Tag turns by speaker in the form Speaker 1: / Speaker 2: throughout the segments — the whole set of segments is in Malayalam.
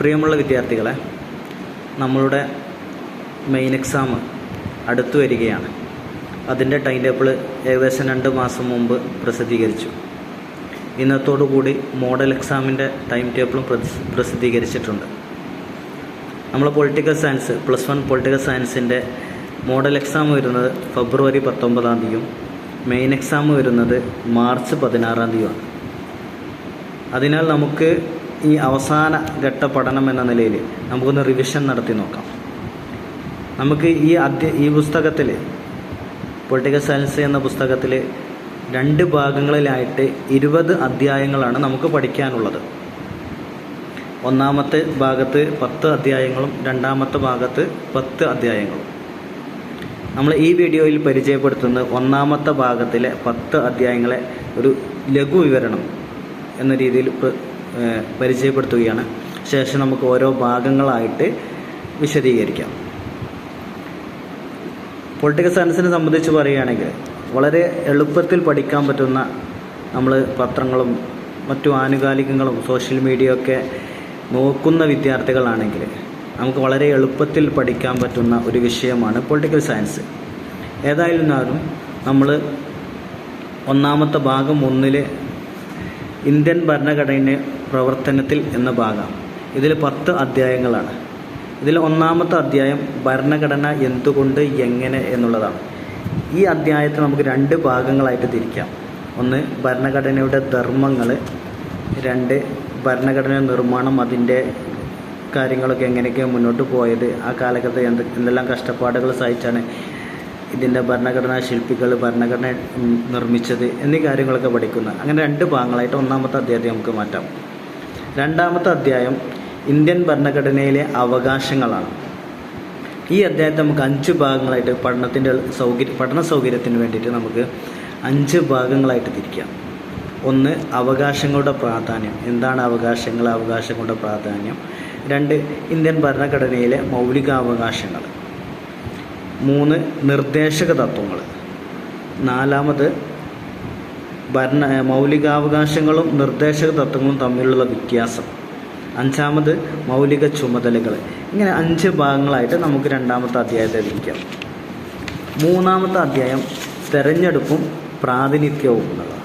Speaker 1: പ്രിയമുള്ള വിദ്യാർത്ഥികളെ നമ്മളുടെ മെയിൻ എക്സാം അടുത്തു വരികയാണ്. അതിന്റെ ടൈം ടേബിൾ ഏകദേശം രണ്ട് മാസം മുമ്പ് പ്രസിദ്ധീകരിച്ചു. ഇന്നത്തോടുകൂടി മോഡൽ എക്സാമിന്റെ ടൈം ടേബിളും പ്രസിദ്ധീകരിച്ചിട്ടുണ്ട്. നമ്മൾ political science plus one political സയൻസിന്റെ മോഡൽ എക്സാം വരുന്നത് ഫെബ്രുവരി പത്തൊമ്പതാം തീയതിയും മെയിൻ എക്സാം വരുന്നത് മാർച്ച് പതിനാറാം തീയതിയുമാണ്. അതിനാൽ നമുക്ക് ഈ അവസാന ഘട്ട പഠനം എന്ന നിലയിൽ നമുക്കൊന്ന് റിവിഷൻ നടത്തി നോക്കാം. നമുക്ക് ഈ അധ്യ ഈ പുസ്തകത്തിൽ പൊളിറ്റിക്കൽ സയൻസ് എന്ന പുസ്തകത്തിൽ രണ്ട് ഭാഗങ്ങളിലായിട്ട് ഇരുപത് അധ്യായങ്ങളാണ് നമുക്ക് പഠിക്കാനുള്ളത്. ഒന്നാമത്തെ ഭാഗത്ത് പത്ത് അധ്യായങ്ങളും രണ്ടാമത്തെ ഭാഗത്ത് പത്ത് അധ്യായങ്ങളും. നമ്മൾ ഈ വീഡിയോയിൽ പരിചയപ്പെടുത്തുന്നത് ഒന്നാമത്തെ ഭാഗത്തിലെ പത്ത് അധ്യായങ്ങളെ ഒരു ലഘു വിവരണം എന്ന രീതിയിൽ പരിചയപ്പെടുത്തുകയാണ്. ശേഷം നമുക്ക് ഓരോ ഭാഗങ്ങളായിട്ട് വിശദീകരിക്കാം. പൊളിറ്റിക്കൽ സയൻസിനെ സംബന്ധിച്ച് പറയുകയാണെങ്കിൽ വളരെ എളുപ്പത്തിൽ പഠിക്കാൻ പറ്റുന്ന നമ്മൾ പത്രങ്ങളും മറ്റു ആനുകാലികങ്ങളും സോഷ്യൽ മീഡിയ ഒക്കെ നോക്കുന്ന വിദ്യാർത്ഥികളാണെങ്കിൽ നമുക്ക് വളരെ എളുപ്പത്തിൽ പഠിക്കാൻ പറ്റുന്ന ഒരു വിഷയമാണ് പൊളിറ്റിക്കൽ സയൻസ് ഏതായിരുന്നാലും നമ്മൾ ഒന്നാമത്തെ ഭാഗം ഒന്നിൽ ഇന്ത്യൻ ഭരണഘടന പ്രവർത്തനത്തിൽ എന്ന ഭാഗം. ഇതിൽ പത്ത് അധ്യായങ്ങളാണ്. ഇതിൽ ഒന്നാമത്തെ അധ്യായം ഭരണഘടന എന്തുകൊണ്ട് എങ്ങനെ എന്നുള്ളതാണ്. ഈ അധ്യായത്തെ നമുക്ക് രണ്ട് ഭാഗങ്ങളായിട്ട് തിരിക്കാം. ഒന്ന് ഭരണഘടനയുടെ ധർമ്മങ്ങൾ രണ്ട് ഭരണഘടന നിർമ്മാണം അതിന്റെ കാര്യങ്ങളൊക്കെ എങ്ങനെയൊക്കെ മുന്നോട്ട് പോയത് ആ കാലഘട്ടത്തിൽ എന്ത് എന്തെല്ലാം കഷ്ടപ്പാടുകൾ സഹിച്ചാണ് ഇതിന്റെ ഭരണഘടനാ ശില്പികൾ ഭരണഘടന നിർമ്മിച്ചത് എന്നീ കാര്യങ്ങളൊക്കെ പഠിക്കുന്ന അങ്ങനെ രണ്ട് ഭാഗങ്ങളായിട്ട് ഒന്നാമത്തെ അധ്യായത്തെ നമുക്ക് മാറ്റാം. രണ്ടാമത്തെ അധ്യായം ഇന്ത്യൻ ഭരണഘടനയിലെ അവകാശങ്ങളാണ്. ഈ അധ്യായത്തെ നമുക്ക് അഞ്ച് ഭാഗങ്ങളായിട്ട് പഠനത്തിന്റെ സൗകര്യ പഠന സൗകര്യത്തിന് വേണ്ടിയിട്ട് നമുക്ക് അഞ്ച് ഭാഗങ്ങളായിട്ട് തിരിക്കാം. ഒന്ന് അവകാശങ്ങളുടെ പ്രാധാന്യം. എന്താണ് അവകാശങ്ങൾ? അവകാശങ്ങളുടെ പ്രാധാന്യം. രണ്ട് ഇന്ത്യൻ ഭരണഘടനയിലെ മൗലികാവകാശങ്ങൾ. മൂന്ന് നിർദ്ദേശക തത്വങ്ങൾ. നാലാമത് ഭരണ മൗലികാവകാശങ്ങളും നിർദ്ദേശക തത്വങ്ങളും തമ്മിലുള്ള വ്യത്യാസം. അഞ്ചാമത് മൗലിക ചുമതലകൾ. ഇങ്ങനെ അഞ്ച് ഭാഗങ്ങളായിട്ട് നമുക്ക് രണ്ടാമത്തെ അധ്യായത്തെ വിളിക്കാം. മൂന്നാമത്തെ അധ്യായം തെരഞ്ഞെടുപ്പും പ്രാതിനിധ്യവും എന്നുള്ളതാണ്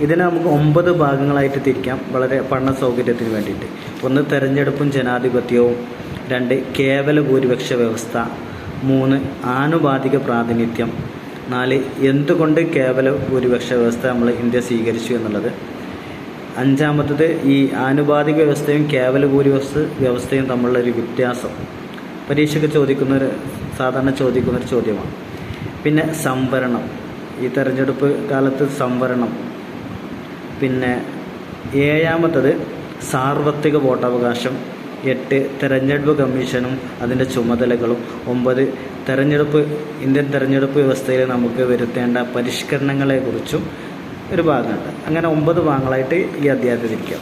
Speaker 1: ഇതിനെ നമുക്ക് ഒമ്പത് ഭാഗങ്ങളായിട്ട് തിരിക്കാം. വളരെ പഠന സൗകര്യത്തിന് വേണ്ടിയിട്ട്. ഒന്ന് തെരഞ്ഞെടുപ്പും ജനാധിപത്യവും. രണ്ട് കേവല ഭൂരിപക്ഷ വ്യവസ്ഥ. മൂന്ന് ആനുപാതിക പ്രാതിനിധ്യം. നാല് എന്തുകൊണ്ട് കേവല ഭൂരിപക്ഷ വ്യവസ്ഥ നമ്മൾ ഇന്ത്യ സ്വീകരിച്ചു എന്നുള്ളത്? അഞ്ചാമത്തത് ഈ ആനുപാതിക വ്യവസ്ഥയും കേവല ഭൂരിപക്ഷ വ്യവസ്ഥയും തമ്മിലുള്ള ഒരു വ്യത്യാസം. പരീക്ഷയ്ക്ക് ചോദിക്കുന്ന ഒരു സാധാരണ ചോദിക്കുന്ന ഒരു ചോദ്യമാണ്. പിന്നെ സംവരണം. ഈ തെരഞ്ഞെടുപ്പ് കാലത്ത് സംവരണം. പിന്നെ ഏഴാമത്തത് സാർവത്രിക വോട്ടവകാശം. എട്ട് തെരഞ്ഞെടുപ്പ് കമ്മീഷനും അതിന്റെ ചുമതലകളും. ഒമ്പത് തെരഞ്ഞെടുപ്പ് ഇന്ത്യൻ തെരഞ്ഞെടുപ്പ് വ്യവസ്ഥയിൽ നമുക്ക് വരുത്തേണ്ട പരിഷ്കരണങ്ങളെക്കുറിച്ചും ഒരു ഭാഗമുണ്ട്. അങ്ങനെ ഒമ്പത് ഭാഗങ്ങളായിട്ട് ഈ അധ്യായത്തിൽ ഇരിക്കാം.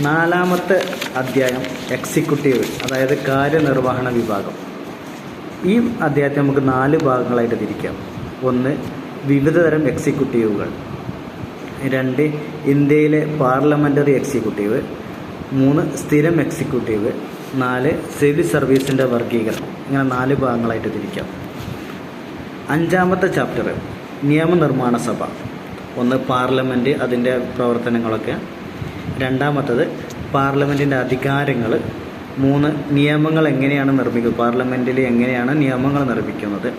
Speaker 1: നാലാമത്തെ അധ്യായം എക്സിക്യൂട്ടീവ് അതായത് കാര്യനിർവഹണ വിഭാഗം. ഈ അധ്യായത്തെ നമുക്ക് നാല് ഭാഗങ്ങളായിട്ട് തിരിക്കാം. ഒന്ന് വിവിധതരം എക്സിക്യൂട്ടീവുകൾ രണ്ട് ഇന്ത്യയിലെ പാർലമെന്ററി എക്സിക്യൂട്ടീവ് മൂന്ന് സ്ഥിരം എക്സിക്യൂട്ടീവ് നാല് സിവിൽ സർവീസിന്റെ വർഗീകരണം ഇങ്ങനെ നാല് ഭാഗങ്ങളായിട്ട് തിരിക്കാം. അഞ്ചാമത്തെ ചാപ്റ്റർ നിയമനിർമ്മാണ സഭ. ഒന്ന് പാർലമെന്റ് അതിന്റെ പ്രവർത്തനങ്ങളൊക്കെ. രണ്ടാമത്തത് പാർലമെന്റിന്റെ അധികാരങ്ങൾ. മൂന്ന് നിയമങ്ങൾ എങ്ങനെയാണ് നിർമ്മിക്കുന്നത് പാർലമെന്റിൽ എങ്ങനെയാണ് നിയമങ്ങൾ നിർമ്മിക്കുന്നത്.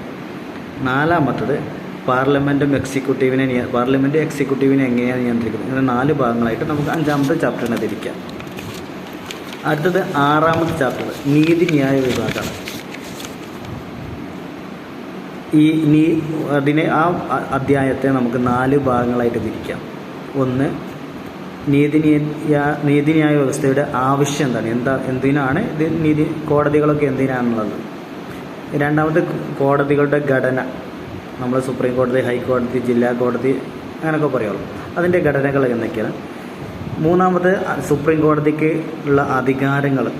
Speaker 1: നാലാമത്തത് പാർലമെന്റും എക്സിക്യൂട്ടീവിനെ പാർലമെന്റ് എക്സിക്യൂട്ടീവിനെ എങ്ങനെയാണ് നിയന്ത്രിക്കുന്നത്. ഇങ്ങനെ നാല് ഭാഗങ്ങളായിട്ട് നമുക്ക് അഞ്ചാമത്തെ ചാപ്റ്ററിനെ തിരിക്കാം. അടുത്തത് ആറാമത്തെ ചാപ്റ്റർ നീതിന്യായ വിഭാഗം. ഈ നീ അതിനെ ആ അധ്യായത്തെ നമുക്ക് നാല് ഭാഗങ്ങളായിട്ട് തിരിക്കാം ഒന്ന് നീതിന്യായ നീതിന്യായ വ്യവസ്ഥയുടെ ആവശ്യം എന്താണ്? എന്താ എന്തിനാണ് ഇത് നീതി കോടതികളൊക്കെ എന്തിനാണെന്നുള്ളത് രണ്ടാമത് കോടതികളുടെ ഘടന. നമ്മൾ സുപ്രീം കോടതി ഹൈക്കോടതി ജില്ലാ കോടതി അങ്ങനെയൊക്കെ പറയുള്ളൂ. അതിന്റെ ഘടനകൾ എന്തൊക്കെയാണ്? മൂന്നാമത് സുപ്രീം കോടതിക്ക് ഉള്ള അധികാരങ്ങൾ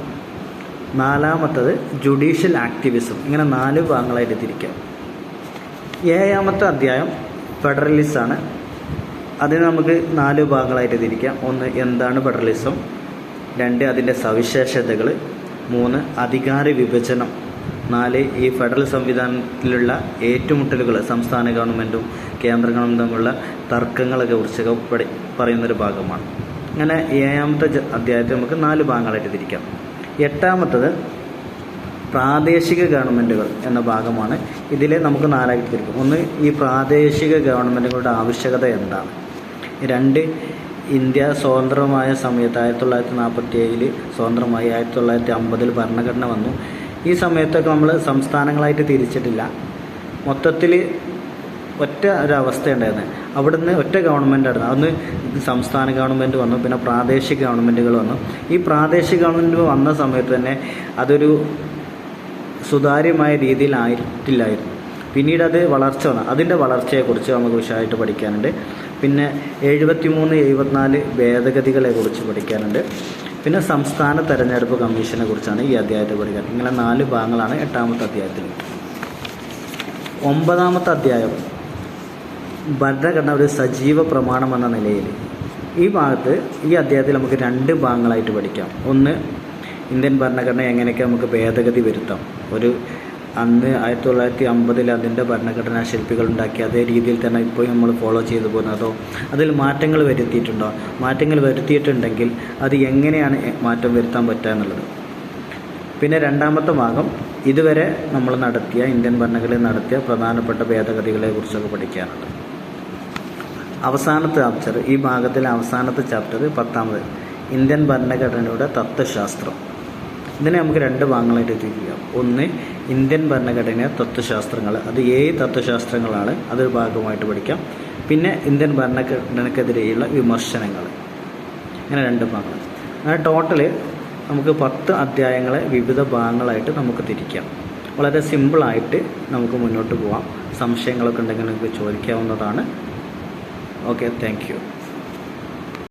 Speaker 1: നാലാമത്തത് ജുഡീഷ്യൽ ആക്ടിവിസം. ഇങ്ങനെ നാല് ഭാഗങ്ങളായിട്ട് തിരിക്കാം. ഏഴാമത്തെ അധ്യായം ഫെഡറലിസം ആണ് അതിന് നമുക്ക് നാല് ഭാഗങ്ങളായിട്ട് തിരിക്കാം. ഒന്ന് എന്താണ് ഫെഡറലിസം? രണ്ട് അതിന്റെ സവിശേഷതകൾ മൂന്ന് അധികാര വിഭജനം. നാല് ഈ ഫെഡറൽ സംവിധാനത്തിലുള്ള ഏറ്റുമുട്ടലുകൾ സംസ്ഥാന ഗവൺമെന്റും കേന്ദ്ര ഗവൺമെന്റും തമ്മിലുള്ള തർക്കങ്ങളെ കുറിച്ചൊക്കെ പറയുന്നൊരു ഭാഗമാണ്. അങ്ങനെ ഏഴാമത്തെ അധ്യായത്തെ നമുക്ക് നാല് ഭാഗങ്ങളായിട്ട് തിരിക്കാം. എട്ടാമത്തത് പ്രാദേശിക ഗവൺമെന്റുകൾ എന്ന ഭാഗമാണ്. ഇതിൽ നമുക്ക് നാലായിട്ട് തിരിക്കും. ഒന്ന് ഈ പ്രാദേശിക ഗവൺമെന്റുകളുടെ ആവശ്യകത എന്താണ്? രണ്ട് ഇന്ത്യ സ്വതന്ത്രമായ സമയത്ത് ആയിരത്തി തൊള്ളായിരത്തി നാൽപ്പത്തി ഏഴിൽ സ്വതന്ത്രമായി ആയിരത്തി തൊള്ളായിരത്തി അമ്പതിൽ ഭരണഘടന വന്നു. ഈ സമയത്തൊക്കെ നമ്മൾ സംസ്ഥാനങ്ങളായിട്ട് തിരിച്ചിട്ടില്ല. മൊത്തത്തിൽ ഒറ്റ ഒരവസ്ഥ ഉണ്ടായിരുന്നത് അവിടുന്ന് ഒറ്റ ഗവൺമെന്റ് ആയിരുന്നു. അന്ന് സംസ്ഥാന ഗവൺമെന്റ് വന്നു പിന്നെ പ്രാദേശിക ഗവൺമെന്റുകൾ വന്നു. ഈ പ്രാദേശിക ഗവൺമെന്റ് വന്ന സമയത്ത് തന്നെ അതൊരു സുതാര്യമായ രീതിയിലായിട്ടില്ലായിരുന്നു പിന്നീട് അത് വളർച്ച വന്നു. അതിന്റെ വളർച്ചയെക്കുറിച്ച് നമുക്ക് വിശദമായിട്ട് പഠിക്കാനുണ്ട്. പിന്നെ എഴുപത്തി മൂന്ന് എഴുപത്തിനാല് ഭേദഗതികളെ കുറിച്ച് പഠിക്കാനുണ്ട്. പിന്നെ സംസ്ഥാന തെരഞ്ഞെടുപ്പ് കമ്മീഷനെ കുറിച്ചാണ് ഈ അധ്യായത്തെ പഠിക്കാൻ. ഇങ്ങനെ നാല് ഭാഗങ്ങളാണ് എട്ടാമത്തെ അധ്യായത്തിൽ ഒമ്പതാമത്തെ അധ്യായം. ഭരണഘടന ഒരു സജീവ പ്രമാണം എന്ന നിലയിൽ. ഈ ഭാഗത്ത് ഈ അധ്യായത്തിൽ നമുക്ക് രണ്ട് ഭാഗങ്ങളായിട്ട് പഠിക്കാം. ഒന്ന് ഇന്ത്യൻ ഭരണഘടന എങ്ങനെയൊക്കെ നമുക്ക് ഭേദഗതി വരുത്താം. ഒരു അന്ന് ആയിരത്തി തൊള്ളായിരത്തി അമ്പതിൽ അതിന്റെ ഭരണഘടനാ ശില്പികൾ ഉണ്ടാക്കി അതേ രീതിയിൽ തന്നെ ഇപ്പോൾ നമ്മൾ ഫോളോ ചെയ്തു പോകുന്നതോ. അതിൽ മാറ്റങ്ങൾ വരുത്തിയിട്ടുണ്ടോ? മാറ്റങ്ങൾ വരുത്തിയിട്ടുണ്ടെങ്കിൽ അത് എങ്ങനെയാണ് മാറ്റം വരുത്താൻ പറ്റുക എന്നുള്ളത്. പിന്നെ രണ്ടാമത്തെ ഭാഗം ഇതുവരെ നമ്മൾ നടത്തിയ ഇന്ത്യൻ ഭരണഘടനയിൽ നടത്തിയ പ്രധാനപ്പെട്ട ഭേദഗതികളെ കുറിച്ചൊക്കെ പഠിക്കാനുണ്ട്. അവസാനത്തെ ചാപ്റ്റർ ഈ ഭാഗത്തിലെ അവസാനത്തെ ചാപ്റ്റർ പത്താമത് ഇന്ത്യൻ ഭരണഘടനയുടെ തത്വശാസ്ത്രം. ഇതിനെ നമുക്ക് രണ്ട് ഭാഗങ്ങളായിട്ട് തിരിക്കാം. ഒന്ന് ഇന്ത്യൻ ഭരണഘടനയെ തത്വശാസ്ത്രങ്ങൾ. അത് ഏത് തത്വശാസ്ത്രങ്ങളാണ്? അതൊരു ഭാഗമായിട്ട് പഠിക്കാം. പിന്നെ ഇന്ത്യൻ ഭരണഘടനക്കെതിരെയുള്ള വിമർശനങ്ങൾ. ഇങ്ങനെ രണ്ട് ഭാഗങ്ങൾ. അങ്ങനെ ടോട്ടൽ നമുക്ക് പത്ത് അധ്യായങ്ങളെ വിവിധ ഭാഗങ്ങളായിട്ട് നമുക്ക് തിരിക്കാം. വളരെ സിമ്പിളായിട്ട് നമുക്ക് മുന്നോട്ട് പോകാം സംശയങ്ങളൊക്കെ ഉണ്ടെങ്കിൽ നിങ്ങൾക്ക് ചോദിക്കാവുന്നതാണ്. okay thank you.